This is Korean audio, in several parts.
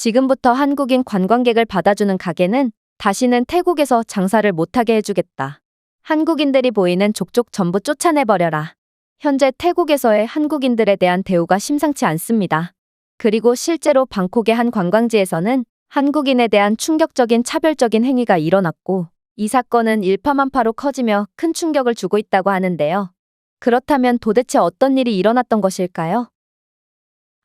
지금부터 한국인 관광객을 받아주는 가게는 다시는 태국에서 장사를 못하게 해주겠다. 한국인들이 보이는 족족 전부 쫓아내버려라. 현재 태국에서의 한국인들에 대한 대우가 심상치 않습니다. 그리고 실제로 방콕의 한 관광지에서는 한국인에 대한 충격적인 차별적인 행위가 일어났고 이 사건은 일파만파로 커지며 큰 충격을 주고 있다고 하는데요. 그렇다면 도대체 어떤 일이 일어났던 것일까요?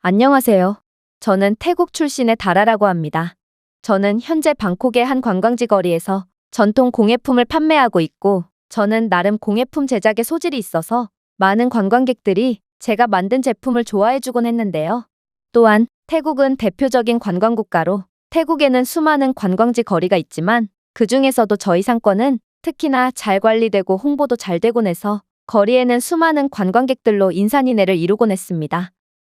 안녕하세요. 저는 태국 출신의 다라라고 합니다. 저는 현재 방콕의 한 관광지 거리에서 전통 공예품을 판매하고 있고 저는 나름 공예품 제작에 소질이 있어서 많은 관광객들이 제가 만든 제품을 좋아해주곤 했는데요. 또한 태국은 대표적인 관광국가로 태국에는 수많은 관광지 거리가 있지만 그 중에서도 저희 상권은 특히나 잘 관리되고 홍보도 잘 되곤 해서 거리에는 수많은 관광객들로 인산인해를 이루곤 했습니다.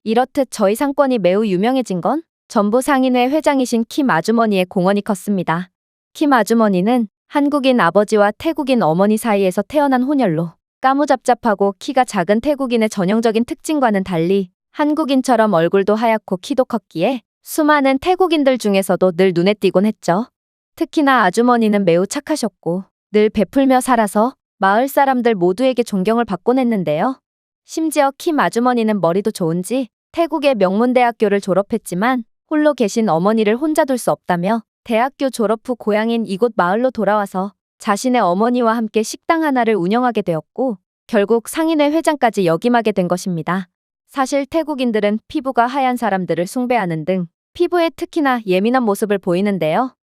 이렇듯 저희 상권이 매우 유명해진 건 전부 상인회 회장이신 킴 아주머니의 공헌이 컸습니다. 킴 아주머니는 한국인 아버지와 태국인 어머니 사이에서 태어난 혼혈로 까무잡잡하고 키가 작은 태국인의 전형적인 특징과는 달리 한국인처럼 얼굴도 하얗고 키도 컸기에 수많은 태국인들 중에서도 늘 눈에 띄곤 했죠. 특히나 아주머니는 매우 착하셨고 늘 베풀며 살아서 마을 사람들 모두에게 존경을 받곤 했는데요. 심지어 킴 아주머니는 머리도 좋은지 태국의 명문대학교를 졸업했지만 홀로 계신 어머니를 혼자 둘 수 없다며 대학교 졸업 후 고향인 이곳 마을로 돌아와서 자신의 어머니와 함께 식당 하나를 운영하게 되었고 결국 상인회 회장까지 역임하게 된 것입니다. 사실 태국인들은 피부가 하얀 사람들을 숭배하는 등 피부에 특히나 예민한 모습을 보이는데요.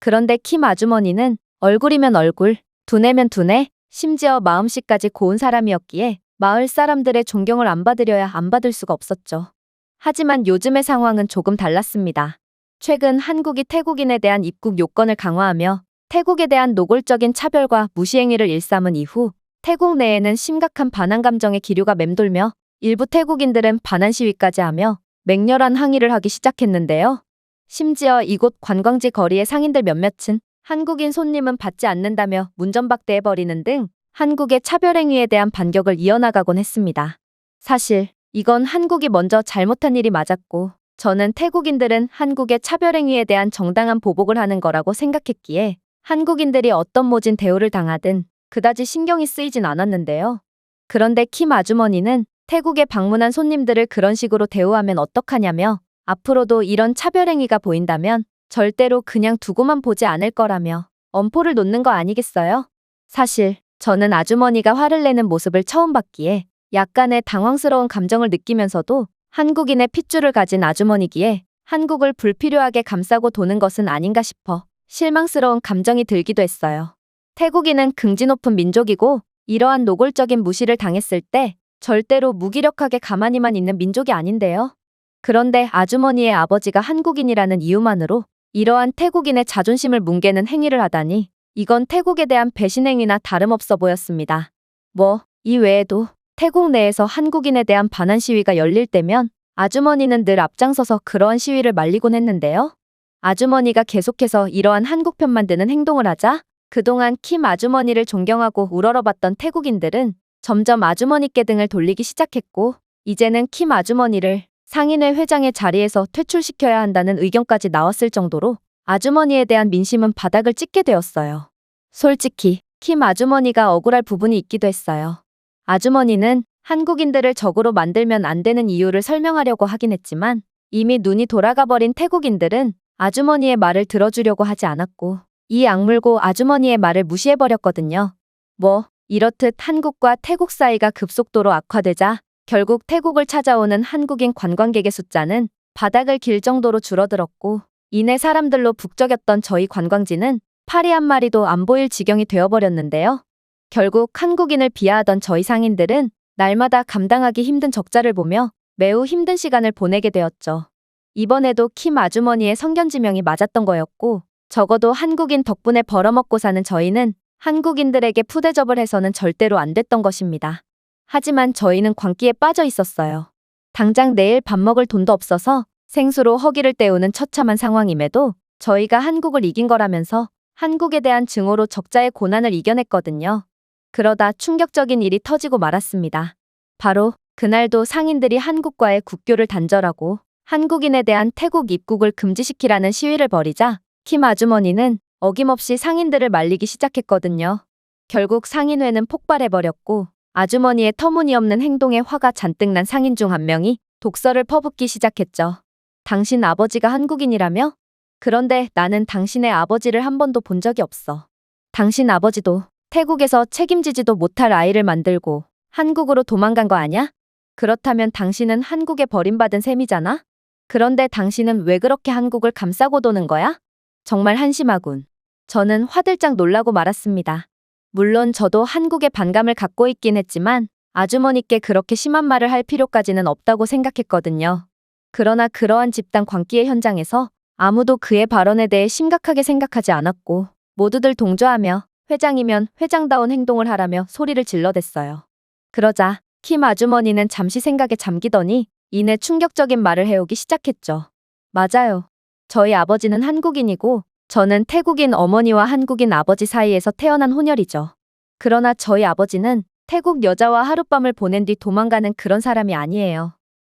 그런데 킴 아주머니는 얼굴이면 얼굴, 두뇌면 두뇌, 심지어 마음씨까지 고운 사람이었기에 마을 사람들의 존경을 안 받으려야 안 받을 수가 없었죠. 하지만 요즘의 상황은 조금 달랐습니다. 최근 한국이 태국인에 대한 입국 요건을 강화하며 태국에 대한 노골적인 차별과 무시행위를 일삼은 이후 태국 내에는 심각한 반한 감정의 기류가 맴돌며 일부 태국인들은 반한 시위까지 하며 맹렬한 항의를 하기 시작했는데요. 심지어 이곳 관광지 거리의 상인들 몇몇은 한국인 손님은 받지 않는다며 문전박대해버리는 등 한국의 차별행위에 대한 반격을 이어나가곤 했습니다. 사실 이건 한국이 먼저 잘못한 일이 맞았고 저는 태국인들은 한국의 차별행위에 대한 정당한 보복을 하는 거라고 생각했기에 한국인들이 어떤 모진 대우를 당하든 그다지 신경이 쓰이진 않았는데요. 그런데 킴 아주머니는 태국에 방문한 손님들을 그런 식으로 대우하면 어떡하냐며 앞으로도 이런 차별행위가 보인다면 절대로 그냥 두고만 보지 않을 거라며 엄포를 놓는 거 아니겠어요? 사실 저는 아주머니가 화를 내는 모습을 처음 봤기에 약간의 당황스러운 감정을 느끼면서도 한국인의 핏줄을 가진 아주머니기에 한국을 불필요하게 감싸고 도는 것은 아닌가 싶어 실망스러운 감정이 들기도 했어요. 태국인은 긍지 높은 민족이고 이러한 노골적인 무시를 당했을 때 절대로 무기력하게 가만히만 있는 민족이 아닌데요. 그런데 아주머니의 아버지가 한국인이라는 이유만으로 이러한 태국인의 자존심을 뭉개는 행위를 하다니 이건 태국에 대한 배신행위나 다름없어 보였습니다. 뭐, 이 외에도 태국 내에서 한국인에 대한 반한 시위가 열릴 때면 아주머니는 늘 앞장서서 그러한 시위를 말리곤 했는데요. 아주머니가 계속해서 이러한 한국 편 만 드는 행동을 하자 그동안 킴 아주머니를 존경하고 우러러봤던 태국인들은 점점 아주머니께 등을 돌리기 시작했고 이제는 킴 아주머니를 상인회 회장의 자리에서 퇴출시켜야 한다는 의견까지 나왔을 정도로 아주머니에 대한 민심은 바닥을 찍게 되었어요. 솔직히 킴 아주머니가 억울할 부분이 있기도 했어요. 아주머니는 한국인들을 적으로 만들면 안 되는 이유를 설명하려고 하긴 했지만 이미 눈이 돌아가 버린 태국인들은 아주머니의 말을 들어주려고 하지 않았고 이 악물고 아주머니의 말을 무시해버렸거든요. 뭐 이렇듯 한국과 태국 사이가 급속도로 악화되자 결국 태국을 찾아오는 한국인 관광객의 숫자는 바닥을 길 정도로 줄어들었고 이내 사람들로 북적였던 저희 관광지는 파리 한 마리도 안 보일 지경이 되어버렸는데요. 결국 한국인을 비하하던 저희 상인들은 날마다 감당하기 힘든 적자를 보며 매우 힘든 시간을 보내게 되었죠. 이번에도 킴 아주머니의 성견지명이 맞았던 거였고 적어도 한국인 덕분에 벌어먹고 사는 저희는 한국인들에게 푸대접을 해서는 절대로 안 됐던 것입니다. 하지만 저희는 광기에 빠져 있었어요. 당장 내일 밥 먹을 돈도 없어서 생수로 허기를 때우는 처참한 상황임에도 저희가 한국을 이긴 거라면서 한국에 대한 증오로 적자의 고난을 이겨냈거든요. 그러다 충격적인 일이 터지고 말았습니다. 바로 그날도 상인들이 한국과의 국교를 단절하고 한국인에 대한 태국 입국을 금지시키라는 시위를 벌이자 킴 아주머니는 어김없이 상인들을 말리기 시작했거든요. 결국 상인회는 폭발해버렸고 아주머니의 터무니없는 행동에 화가 잔뜩 난 상인 중 한 명이 독서를 퍼붓기 시작했죠. 당신 아버지가 한국인이라며? 그런데 나는 당신의 아버지를 한 번도 본 적이 없어. 당신 아버지도 태국에서 책임지지도 못할 아이를 만들고 한국으로 도망간 거 아냐? 그렇다면 당신은 한국에 버림받은 셈이잖아? 그런데 당신은 왜 그렇게 한국을 감싸고 도는 거야? 정말 한심하군. 저는 화들짝 놀라고 말았습니다. 물론 저도 한국에 반감을 갖고 있긴 했지만 아주머니께 그렇게 심한 말을 할 필요까지는 없다고 생각했거든요. 그러나 그러한 집단 광기의 현장에서 아무도 그의 발언에 대해 심각하게 생각하지 않았고 모두들 동조하며 회장이면 회장다운 행동을 하라며 소리를 질러댔어요. 그러자 킴 아주머니는 잠시 생각에 잠기더니 이내 충격적인 말을 해오기 시작했죠. 맞아요. 저희 아버지는 한국인이고 저는 태국인 어머니와 한국인 아버지 사이에서 태어난 혼혈이죠. 그러나 저희 아버지는 태국 여자와 하룻밤을 보낸 뒤 도망가는 그런 사람이 아니에요.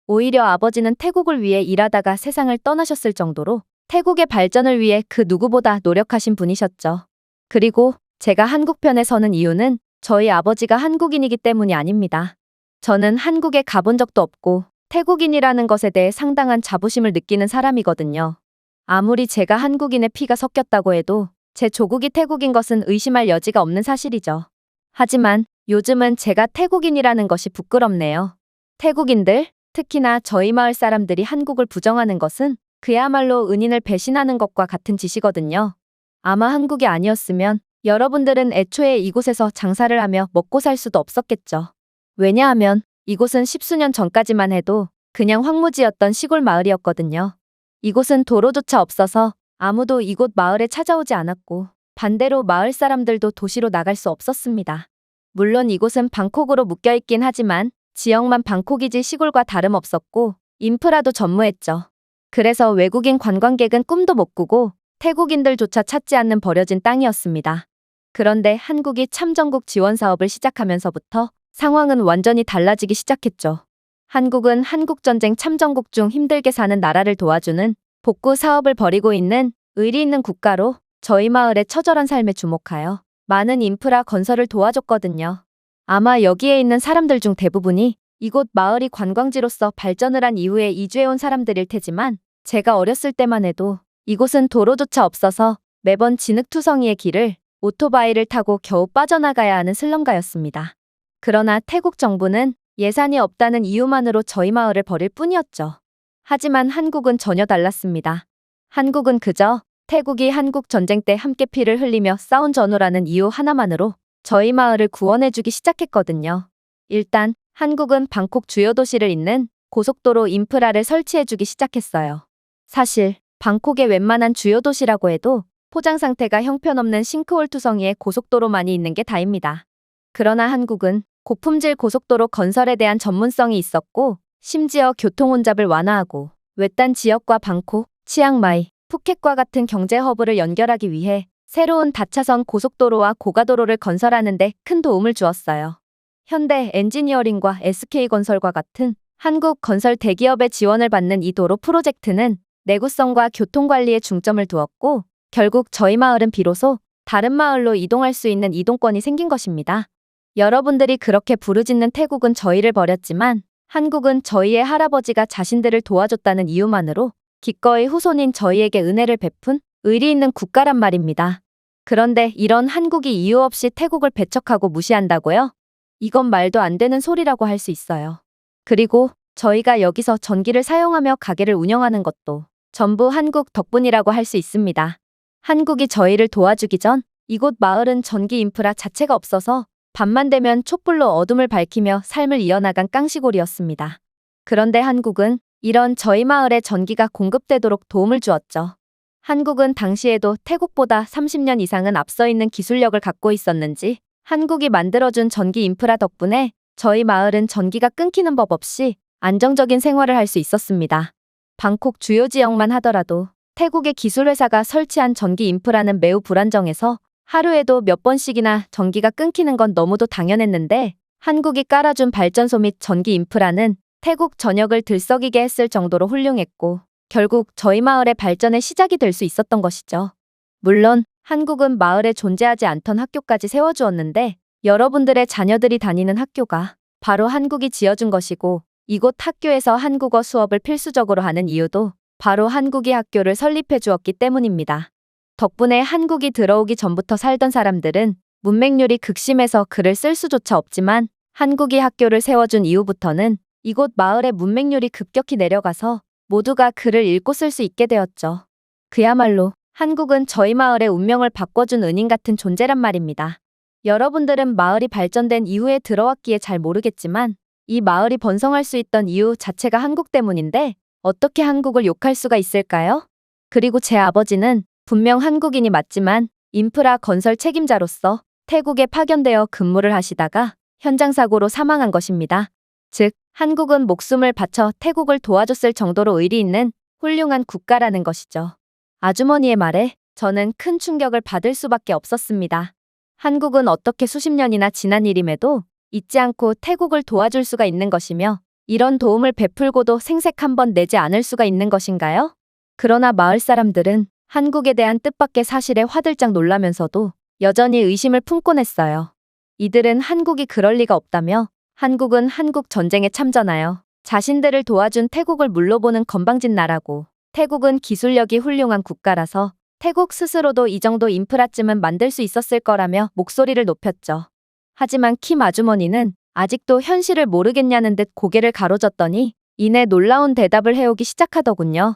오히려 아버지는 태국을 위해 일하다가 세상을 떠나셨을 정도로 태국의 발전을 위해 그 누구보다 노력하신 분이셨죠. 그리고 제가 한국 편에 서는 이유는 저희 아버지가 한국인이기 때문이 아닙니다. 저는 한국에 가본 적도 없고 태국인이라는 것에 대해 상당한 자부심을 느끼는 사람이거든요. 아무리 제가 한국인의 피가 섞였다고 해도 제 조국이 태국인 것은 의심할 여지가 없는 사실이죠. 하지만 요즘은 제가 태국인이라는 것이 부끄럽네요. 태국인들, 특히나 저희 마을 사람들이 한국을 부정하는 것은 그야말로 은인을 배신하는 것과 같은 짓이거든요. 아마 한국이 아니었으면 여러분들은 애초에 이곳에서 장사를 하며 먹고 살 수도 없었겠죠. 왜냐하면 이곳은 십수년 전까지만 해도 그냥 황무지였던 시골 마을이었거든요. 이곳은 도로조차 없어서 아무도 이곳 마을에 찾아오지 않았고 반대로 마을 사람들도 도시로 나갈 수 없었습니다. 물론 이곳은 방콕으로 묶여 있긴 하지만 지역만 방콕이지 시골과 다름없었고 인프라도 전무했죠. 그래서 외국인 관광객은 꿈도 못 꾸고 태국인들조차 찾지 않는 버려진 땅이었습니다. 그런데 한국이 참전국 지원 사업을 시작하면서부터 상황은 완전히 달라지기 시작했죠. 한국은 한국전쟁 참전국 중 힘들게 사는 나라를 도와주는 복구 사업을 벌이고 있는 의리 있는 국가로 저희 마을의 처절한 삶에 주목하여 많은 인프라 건설을 도와줬거든요. 아마 여기에 있는 사람들 중 대부분이 이곳 마을이 관광지로서 발전을 한 이후에 이주해온 사람들일 테지만 제가 어렸을 때만 해도 이곳은 도로조차 없어서 매번 진흙투성이의 길을 오토바이를 타고 겨우 빠져나가야 하는 슬럼가였습니다. 그러나 태국 정부는 예산이 없다는 이유만으로 저희 마을을 버릴 뿐이었죠. 하지만 한국은 전혀 달랐습니다. 한국은 그저 태국이 한국 전쟁 때 함께 피를 흘리며 싸운 전우라는 이유 하나만으로 저희 마을을 구원해주기 시작했거든요. 일단 한국은 방콕 주요 도시를 잇는 고속도로 인프라를 설치해주기 시작했어요. 사실 방콕의 웬만한 주요 도시라고 해도 포장 상태가 형편없는 싱크홀 투성이의 고속도로만이 있는 게 다입니다. 그러나 한국은 고품질 고속도로 건설에 대한 전문성이 있었고 심지어 교통 혼잡을 완화하고 외딴 지역과 방콕, 치앙마이, 푸켓과 같은 경제 허브를 연결하기 위해 새로운 다차선 고속도로와 고가도로를 건설하는 데 큰 도움을 주었어요. 현대 엔지니어링과 SK건설과 같은 한국 건설 대기업의 지원을 받는 이 도로 프로젝트는 내구성과 교통관리에 중점을 두었고 결국 저희 마을은 비로소 다른 마을로 이동할 수 있는 이동권이 생긴 것입니다. 여러분들이 그렇게 부르짖는 태국은 저희를 버렸지만 한국은 저희의 할아버지가 자신들을 도와줬다는 이유만으로 기꺼이 후손인 저희에게 은혜를 베푼 의리 있는 국가란 말입니다. 그런데 이런 한국이 이유 없이 태국을 배척하고 무시한다고요? 이건 말도 안 되는 소리라고 할 수 있어요. 그리고 저희가 여기서 전기를 사용하며 가게를 운영하는 것도 전부 한국 덕분이라고 할 수 있습니다. 한국이 저희를 도와주기 전 이곳 마을은 전기 인프라 자체가 없어서 밤만 되면 촛불로 어둠을 밝히며 삶을 이어나간 깡시골이었습니다. 그런데 한국은 이런 저희 마을에 전기가 공급되도록 도움을 주었죠. 한국은 당시에도 태국보다 30년 이상은 앞서 있는 기술력을 갖고 있었는지 한국이 만들어준 전기 인프라 덕분에 저희 마을은 전기가 끊기는 법 없이 안정적인 생활을 할 수 있었습니다. 방콕 주요 지역만 하더라도 태국의 기술회사가 설치한 전기 인프라는 매우 불안정해서 하루에도 몇 번씩이나 전기가 끊기는 건 너무도 당연했는데 한국이 깔아준 발전소 및 전기 인프라는 태국 전역을 들썩이게 했을 정도로 훌륭했고 결국 저희 마을의 발전의 시작이 될 수 있었던 것이죠. 물론 한국은 마을에 존재하지 않던 학교까지 세워주었는데 여러분들의 자녀들이 다니는 학교가 바로 한국이 지어준 것이고 이곳 학교에서 한국어 수업을 필수적으로 하는 이유도 바로 한국이 학교를 설립해 주었기 때문입니다. 덕분에 한국이 들어오기 전부터 살던 사람들은 문맹률이 극심해서 글을 쓸 수조차 없지만 한국이 학교를 세워준 이후부터는 이곳 마을의 문맹률이 급격히 내려가서 모두가 글을 읽고 쓸 수 있게 되었죠. 그야말로 한국은 저희 마을의 운명을 바꿔준 은인 같은 존재란 말입니다. 여러분들은 마을이 발전된 이후에 들어왔기에 잘 모르겠지만 이 마을이 번성할 수 있던 이유 자체가 한국 때문인데 어떻게 한국을 욕할 수가 있을까요? 그리고 제 아버지는 분명 한국인이 맞지만 인프라 건설 책임자로서 태국에 파견되어 근무를 하시다가 현장 사고로 사망한 것입니다. 즉, 한국은 목숨을 바쳐 태국을 도와줬을 정도로 의리 있는 훌륭한 국가라는 것이죠. 아주머니의 말에 저는 큰 충격을 받을 수밖에 없었습니다. 한국은 어떻게 수십 년이나 지난 일임에도 잊지 않고 태국을 도와줄 수가 있는 것이며 이런 도움을 베풀고도 생색 한 번 내지 않을 수가 있는 것인가요? 그러나 마을 사람들은 한국에 대한 뜻밖의 사실에 화들짝 놀라면서도 여전히 의심을 품곤 했어요. 이들은 한국이 그럴 리가 없다며 한국은 한국 전쟁에 참전하여 자신들을 도와준 태국을 물러보는 건방진 나라고 태국은 기술력이 훌륭한 국가라서 태국 스스로도 이 정도 인프라쯤은 만들 수 있었을 거라며 목소리를 높였죠. 하지만 킴 아주머니는 아직도 현실을 모르겠냐는 듯 고개를 가로젓더니 이내 놀라운 대답을 해오기 시작하더군요.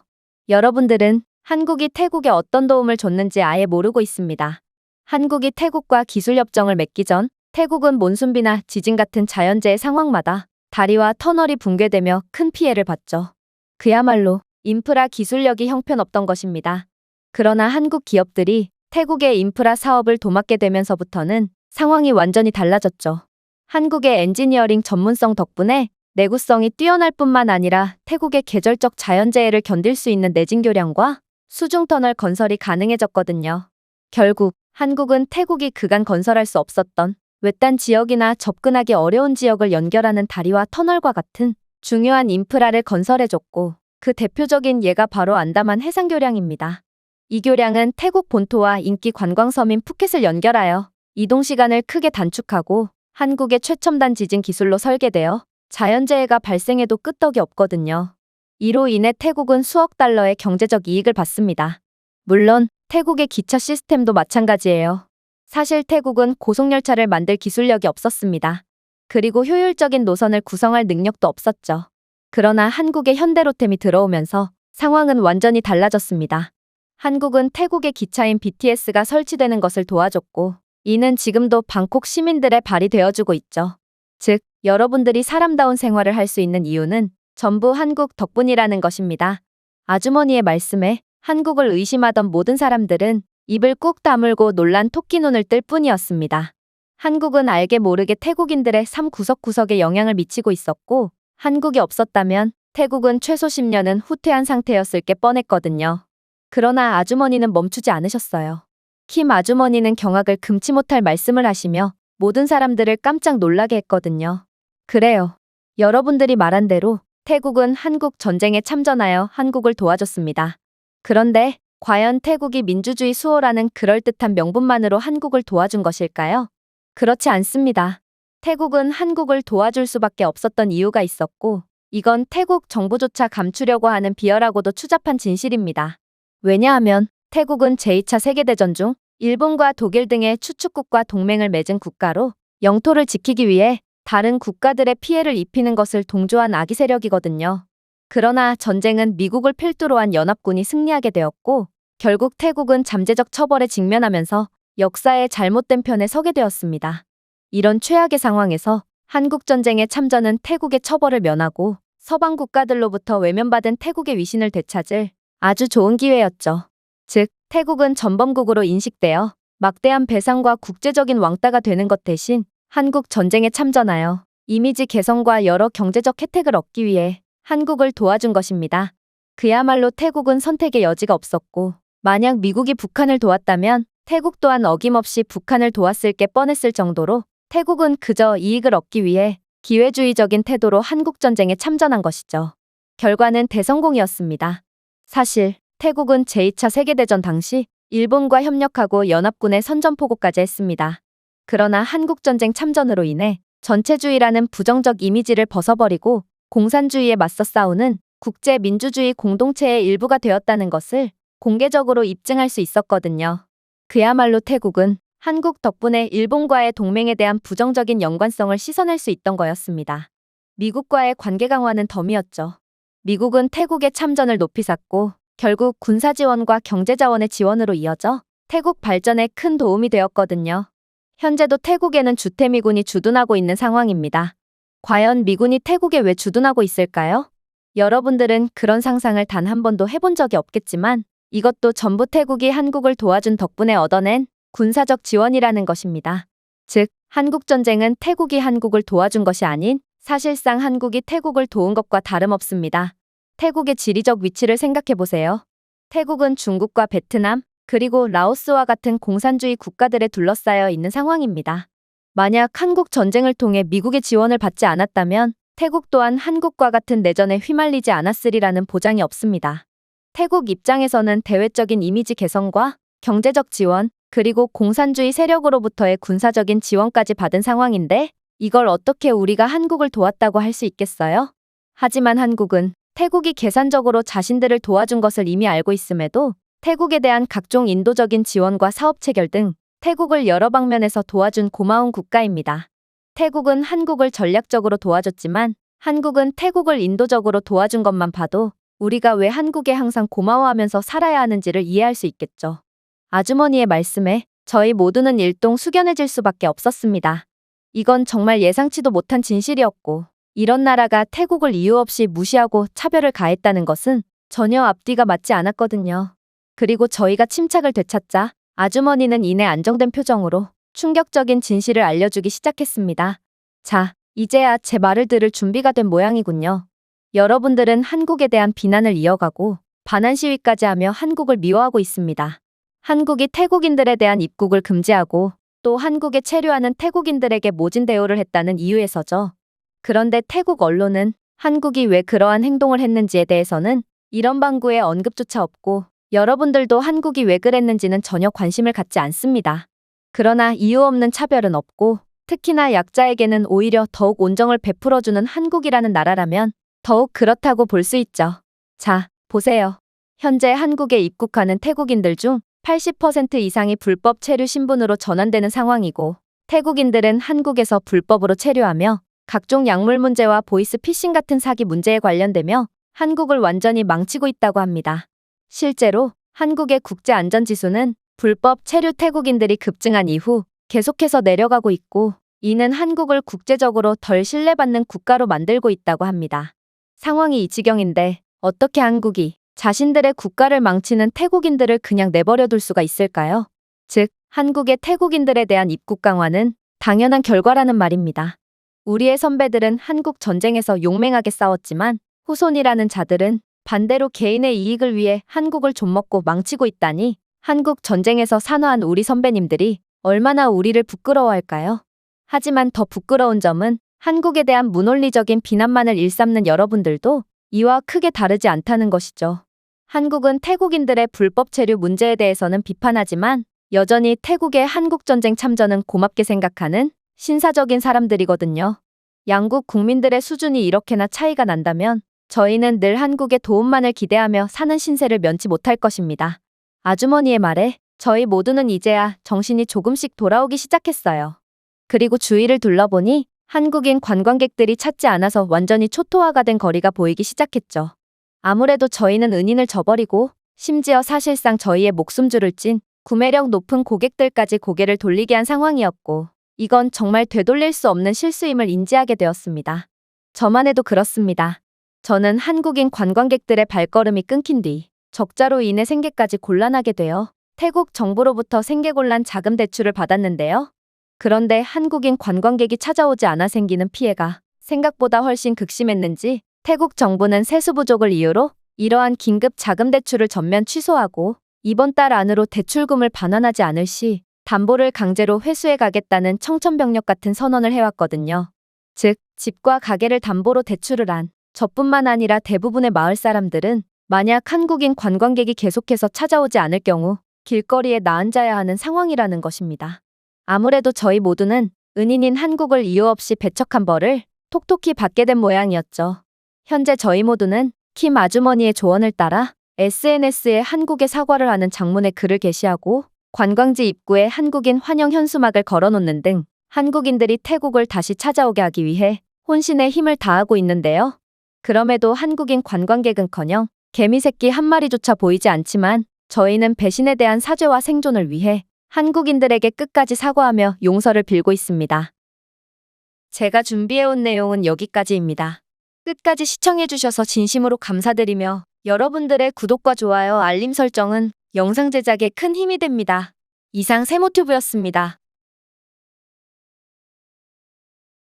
여러분들은 한국이 태국에 어떤 도움을 줬는지 아예 모르고 있습니다. 한국이 태국과 기술협정을 맺기 전 태국은 몬순비나 지진 같은 자연재해 상황마다 다리와 터널이 붕괴되며 큰 피해를 봤죠. 그야말로 인프라 기술력이 형편없던 것입니다. 그러나 한국 기업들이 태국의 인프라 사업을 도맡게 되면서부터는 상황이 완전히 달라졌죠. 한국의 엔지니어링 전문성 덕분에 내구성이 뛰어날 뿐만 아니라 태국의 계절적 자연재해를 견딜 수 있는 내진교량과 수중터널 건설이 가능해졌거든요. 결국 한국은 태국이 그간 건설할 수 없었던 외딴 지역이나 접근하기 어려운 지역을 연결하는 다리와 터널과 같은 중요한 인프라를 건설해줬고 그 대표적인 예가 바로 안다만 해상교량입니다. 이 교량은 태국 본토와 인기 관광섬인 푸켓을 연결하여 이동 시간을 크게 단축하고 한국의 최첨단 지진 기술로 설계되어 자연재해가 발생해도 끄떡이 없거든요. 이로 인해 태국은 수억 달러의 경제적 이익을 받습니다. 물론 태국의 기차 시스템도 마찬가지예요. 사실 태국은 고속열차를 만들 기술력이 없었습니다. 그리고 효율적인 노선을 구성할 능력도 없었죠. 그러나 한국의 현대로템이 들어오면서 상황은 완전히 달라졌습니다. 한국은 태국의 기차인 BTS가 설치되는 것을 도와줬고 이는 지금도 방콕 시민들의 발이 되어주고 있죠. 즉, 여러분들이 사람다운 생활을 할 수 있는 이유는 전부 한국 덕분이라는 것입니다. 아주머니의 말씀에 한국을 의심하던 모든 사람들은 입을 꾹 다물고 놀란 토끼 눈을 뜰 뿐이었습니다. 한국은 알게 모르게 태국인들의 삶 구석구석에 영향을 미치고 있었고, 한국이 없었다면 태국은 최소 10년은 후퇴한 상태였을 게 뻔했거든요. 그러나 아주머니는 멈추지 않으셨어요. 킴 아주머니는 경악을 금치 못할 말씀을 하시며 모든 사람들을 깜짝 놀라게 했거든요. 그래요. 여러분들이 말한 대로 태국은 한국 전쟁에 참전하여 한국을 도와줬습니다. 그런데 과연 태국이 민주주의 수호라는 그럴듯한 명분만으로 한국을 도와준 것일까요? 그렇지 않습니다. 태국은 한국을 도와줄 수밖에 없었던 이유가 있었고, 이건 태국 정부조차 감추려고 하는 비열하고도 추잡한 진실입니다. 왜냐하면 태국은 제2차 세계대전 중 일본과 독일 등의 추축국과 동맹을 맺은 국가로 영토를 지키기 위해 다른 국가들의 피해를 입히는 것을 동조한 악의 세력이거든요. 그러나 전쟁은 미국을 필두로 한 연합군이 승리하게 되었고 결국 태국은 잠재적 처벌에 직면하면서 역사의 잘못된 편에 서게 되었습니다. 이런 최악의 상황에서 한국전쟁에 참전은 태국의 처벌을 면하고 서방 국가들로부터 외면받은 태국의 위신을 되찾을 아주 좋은 기회였죠. 즉, 태국은 전범국으로 인식되어 막대한 배상과 국제적인 왕따가 되는 것 대신 한국 전쟁에 참전하여 이미지 개선과 여러 경제적 혜택을 얻기 위해 한국을 도와준 것입니다. 그야말로 태국은 선택의 여지가 없었고, 만약 미국이 북한을 도왔다면 태국 또한 어김없이 북한을 도왔을 게 뻔했을 정도로 태국은 그저 이익을 얻기 위해 기회주의적인 태도로 한국전쟁에 참전한 것이죠. 결과는 대성공이었습니다. 사실 태국은 제2차 세계대전 당시 일본과 협력하고 연합군의 선전포고까지 했습니다. 그러나 한국전쟁 참전으로 인해 전체주의라는 부정적 이미지를 벗어버리고 공산주의에 맞서 싸우는 국제 민주주의 공동체의 일부가 되었다는 것을 공개적으로 입증할 수 있었거든요. 그야말로 태국은 한국 덕분에 일본과의 동맹에 대한 부정적인 연관성을 씻어낼 수 있던 거였습니다. 미국과의 관계 강화는 덤이었죠. 미국은 태국의 참전을 높이 샀고 결국 군사 지원과 경제 자원의 지원으로 이어져 태국 발전에 큰 도움이 되었거든요. 현재도 태국에는 주태미군이 주둔하고 있는 상황입니다. 과연 미군이 태국에 왜 주둔하고 있을까요? 여러분들은 그런 상상을 단 한 번도 해본 적이 없겠지만 이것도 전부 태국이 한국을 도와준 덕분에 얻어낸 군사적 지원이라는 것입니다. 즉, 한국전쟁은 태국이 한국을 도와준 것이 아닌 사실상 한국이 태국을 도운 것과 다름없습니다. 태국의 지리적 위치를 생각해 보세요. 태국은 중국과 베트남, 그리고 라오스와 같은 공산주의 국가들에 둘러싸여 있는 상황입니다. 만약 한국 전쟁을 통해 미국의 지원을 받지 않았다면 태국 또한 한국과 같은 내전에 휘말리지 않았으리라는 보장이 없습니다. 태국 입장에서는 대외적인 이미지 개선과 경제적 지원, 그리고 공산주의 세력으로부터의 군사적인 지원까지 받은 상황인데 이걸 어떻게 우리가 한국을 도왔다고 할 수 있겠어요? 하지만 한국은 태국이 계산적으로 자신들을 도와준 것을 이미 알고 있음에도 태국에 대한 각종 인도적인 지원과 사업 체결 등 태국을 여러 방면에서 도와준 고마운 국가입니다. 태국은 한국을 전략적으로 도와줬지만 한국은 태국을 인도적으로 도와준 것만 봐도 우리가 왜 한국에 항상 고마워하면서 살아야 하는지를 이해할 수 있겠죠. 아주머니의 말씀에 저희 모두는 일동 숙연해질 수밖에 없었습니다. 이건 정말 예상치도 못한 진실이었고, 이런 나라가 태국을 이유 없이 무시하고 차별을 가했다는 것은 전혀 앞뒤가 맞지 않았거든요. 그리고 저희가 침착을 되찾자 아주머니는 이내 안정된 표정으로 충격적인 진실을 알려주기 시작했습니다. 자, 이제야 제 말을 들을 준비가 된 모양이군요. 여러분들은 한국에 대한 비난을 이어가고 반환 시위까지 하며 한국을 미워하고 있습니다. 한국이 태국인들에 대한 입국을 금지하고 또 한국에 체류하는 태국인들에게 모진 대우를 했다는 이유에서죠. 그런데 태국 언론은 한국이 왜 그러한 행동을 했는지에 대해서는 이런 방구에 언급조차 없고 여러분들도 한국이 왜 그랬는지는 전혀 관심을 갖지 않습니다. 그러나 이유 없는 차별은 없고 특히나 약자에게는 오히려 더욱 온정을 베풀어주는 한국이라는 나라라면 더욱 그렇다고 볼 수 있죠. 자, 보세요. 현재 한국에 입국하는 태국인들 중 80% 이상이 불법 체류 신분으로 전환되는 상황이고 태국인들은 한국에서 불법으로 체류하며 각종 약물 문제와 보이스 피싱 같은 사기 문제에 관련되며 한국을 완전히 망치고 있다고 합니다. 실제로 한국의 국제 안전 지수는 불법 체류 태국인들이 급증한 이후 계속해서 내려가고 있고 이는 한국을 국제적으로 덜 신뢰받는 국가로 만들고 있다고 합니다. 상황이 이 지경인데 어떻게 한국이 자신들의 국가를 망치는 태국인들을 그냥 내버려 둘 수가 있을까요? 즉, 한국의 태국인들에 대한 입국 강화는 당연한 결과라는 말입니다. 우리의 선배들은 한국 전쟁에서 용맹하게 싸웠지만 후손이라는 자들은 반대로 개인의 이익을 위해 한국을 좀먹고 망치고 있다니 한국 전쟁에서 산화한 우리 선배님들이 얼마나 우리를 부끄러워할까요? 하지만 더 부끄러운 점은 한국에 대한 무논리적인 비난만을 일삼는 여러분들도 이와 크게 다르지 않다는 것이죠. 한국은 태국인들의 불법 체류 문제에 대해서는 비판하지만 여전히 태국의 한국전쟁 참전은 고맙게 생각하는 신사적인 사람들이거든요. 양국 국민들의 수준이 이렇게나 차이가 난다면 저희는 늘 한국의 도움만을 기대하며 사는 신세를 면치 못할 것입니다. 아주머니의 말에 저희 모두는 이제야 정신이 조금씩 돌아오기 시작했어요. 그리고 주위를 둘러보니 한국인 관광객들이 찾지 않아서 완전히 초토화가 된 거리가 보이기 시작했죠. 아무래도 저희는 은인을 저버리고 심지어 사실상 저희의 목숨줄을 찐 구매력 높은 고객들까지 고개를 돌리게 한 상황이었고 이건 정말 되돌릴 수 없는 실수임을 인지하게 되었습니다. 저만 해도 그렇습니다. 저는 한국인 관광객들의 발걸음이 끊긴 뒤 적자로 인해 생계까지 곤란하게 되어 태국 정부로부터 생계곤란 자금 대출을 받았는데요. 그런데 한국인 관광객이 찾아오지 않아 생기는 피해가 생각보다 훨씬 극심했는지 태국 정부는 세수 부족을 이유로 이러한 긴급 자금 대출을 전면 취소하고 이번 달 안으로 대출금을 반환하지 않을 시 담보를 강제로 회수해 가겠다는 청천벽력 같은 선언을 해왔거든요. 즉, 집과 가게를 담보로 대출을 한 저뿐만 아니라 대부분의 마을 사람들은 만약 한국인 관광객이 계속해서 찾아오지 않을 경우 길거리에 나앉아야 하는 상황이라는 것입니다. 아무래도 저희 모두는 은인인 한국을 이유 없이 배척한 벌을 톡톡히 받게 된 모양이었죠. 현재 저희 모두는 킴 아주머니의 조언을 따라 SNS에 한국에 사과를 하는 장문의 글을 게시하고 관광지 입구에 한국인 환영 현수막을 걸어놓는 등 한국인들이 태국을 다시 찾아오게 하기 위해 혼신의 힘을 다하고 있는데요. 그럼에도 한국인 관광객은커녕 개미 새끼 한 마리조차 보이지 않지만 저희는 배신에 대한 사죄와 생존을 위해 한국인들에게 끝까지 사과하며 용서를 빌고 있습니다. 제가 준비해온 내용은 여기까지입니다. 끝까지 시청해주셔서 진심으로 감사드리며 여러분들의 구독과 좋아요, 알림 설정은 영상 제작에 큰 힘이 됩니다. 이상 세모튜브였습니다.